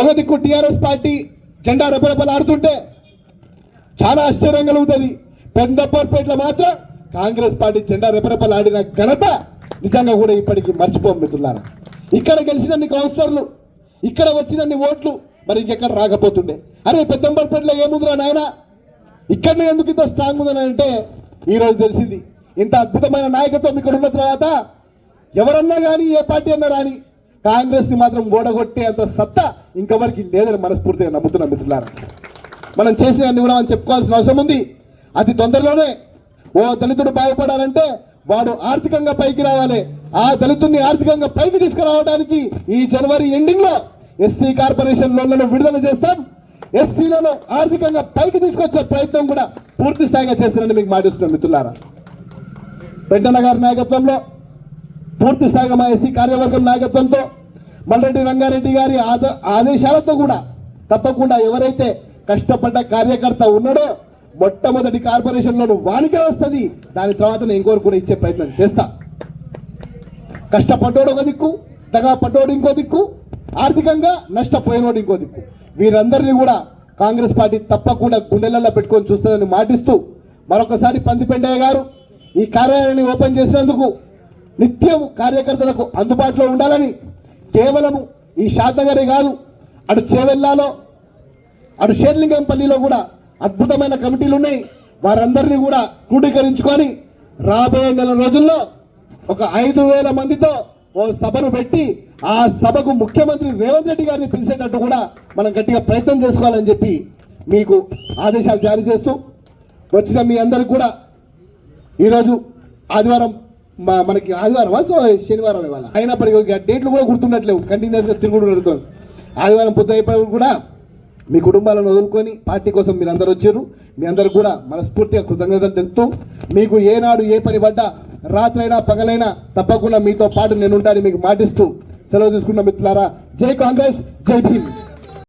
ఒక దిక్కు TRS party జెండా రెపరెపలాడుతుంటే చాలా ఆశ్చర్యం కలుగుతుంది పెద్దపూర్పేటలో మాత్రం కాంగ్రెస్ పార్టీ జెండా రెపరెపలాడిన ఘనత నిజంగా కూడా ఇప్పటికీ మర్చిపోం మిత్రులారా. ఇక్కడ గెలిచినన్ని కౌన్సిలర్లు ఇక్కడ వచ్చినన్ని ఓట్లు మరి ఇంకెక్కడ రాకపోతుండే. అరే పెద్దంబర్పేటలో ఏముందిరా నాయనా? ఇక్కడనే ఎందుకు ఇంత స్ట్రాంగ్ ఉందని అంటే ఈరోజు తెలిసింది. ఇంత అద్భుతమైన నాయకత్వం ఇక్కడ ఉన్న తర్వాత ఎవరన్నా కానీ ఏ పార్టీ అన్నా రాని కాంగ్రెస్ని మాత్రం ఓడగొట్టే అంత సత్తా ఇంకెవరికి లేదని మనస్ఫూర్తిగా నమ్ముతున్నాం మిత్రులారా. మనం చేసినవన్నీ కూడా మనం చెప్పుకోవాల్సిన అవసరం ఉంది. అతి తొందరలోనే ఓ దళితుడు బాగుపడాలంటే వాడు ఆర్థికంగా పైకి రావాలి. ఆ దళితుడిని ఆర్థికంగా పైకి తీసుకురావడానికి ఈ జనవరి ఎండింగ్లో ఎస్సీ కార్పొరేషన్ లోన్లను విడుదల చేస్తాం. ఎస్సీలను ఆర్థికంగా పైకి తీసుకొచ్చే ప్రయత్నం కూడా పూర్తి స్థాయిగా చేస్తానని మీకు మాటిస్తున్నాం మిత్రులారా. పెంటన్న గారి నాయకత్వంలో పూర్తి స్థాయిగా మా ఎస్సీ కార్యవర్గం నాయకత్వంతో మల్లరెడ్డి రంగారెడ్డి గారి ఆద ఆదేశాలతో కూడా తప్పకుండా ఎవరైతే కష్టపడ్డ కార్యకర్త ఉన్నాడో మొట్టమొదటి కార్పొరేషన్లోను వానికే వస్తుంది దాని తర్వాత నేను ఇంకోరు కూడా ఇచ్చే ప్రయత్నం చేస్తా. కష్టపడ్డోడు ఒక దిక్కు దగా పడ్డోడు ఇంకో దిక్కు ఆర్థికంగా నష్టపోయినోడు ఇంకో దిక్కు. వీరందరినీ కూడా కాంగ్రెస్ పార్టీ తప్పకుండా గుండెలలో పెట్టుకొని చూస్తుందని మాటిస్తూ మరొకసారి పందిపెండయ్య గారు ఈ కార్యాలయాన్ని ఓపెన్ చేసినందుకు నిత్యం కార్యకర్తలకు అందుబాటులో ఉండాలని కేవలము ఈ శాతగారి కాదు అటు చేవెల్లాలో అటు షేర్లింగంపల్లిలో కూడా అద్భుతమైన కమిటీలు ఉన్నాయి. వారందరినీ కూడా క్రోడీకరించుకొని రాబోయే నెల రోజుల్లో ఒక ఐదు వేల మందితో ఓ సభను పెట్టి ఆ సభకు ముఖ్యమంత్రి రేవంత్ రెడ్డి గారిని పిలిచేటట్టు కూడా మనం గట్టిగా ప్రయత్నం చేసుకోవాలని చెప్పి మీకు ఆదేశాలు జారీ చేస్తూ వచ్చిన మీ అందరికి కూడా ఈరోజు ఆదివారం మా- మనకి ఆదివారం వస్తు శనివారం ఇవాళ. అయినప్పటికీ డేట్లు కూడా గుర్తుండట్లేవు. కంటిన్యూస్ తిరుగుడు జరుగుతుంది ఆదివారం పొద్దు అయిపోయి కూడా మీ కుటుంబాలను వదులుకొని పార్టీ కోసం మీరు అందరు వచ్చారు. మీ అందరు కూడా మనస్ఫూర్తిగా కృతజ్ఞతలు తెలుపుతూ మీకు ఏనాడు ఏ పని పడ్డా రాత్రైనా పగలైనా తప్పకుండా మీతో పాటు నేను ఉంటాను మీకు మాటిస్తూ సెలవు తీసుకున్న మిత్రులారా జై కాంగ్రెస్ జై భీమ్.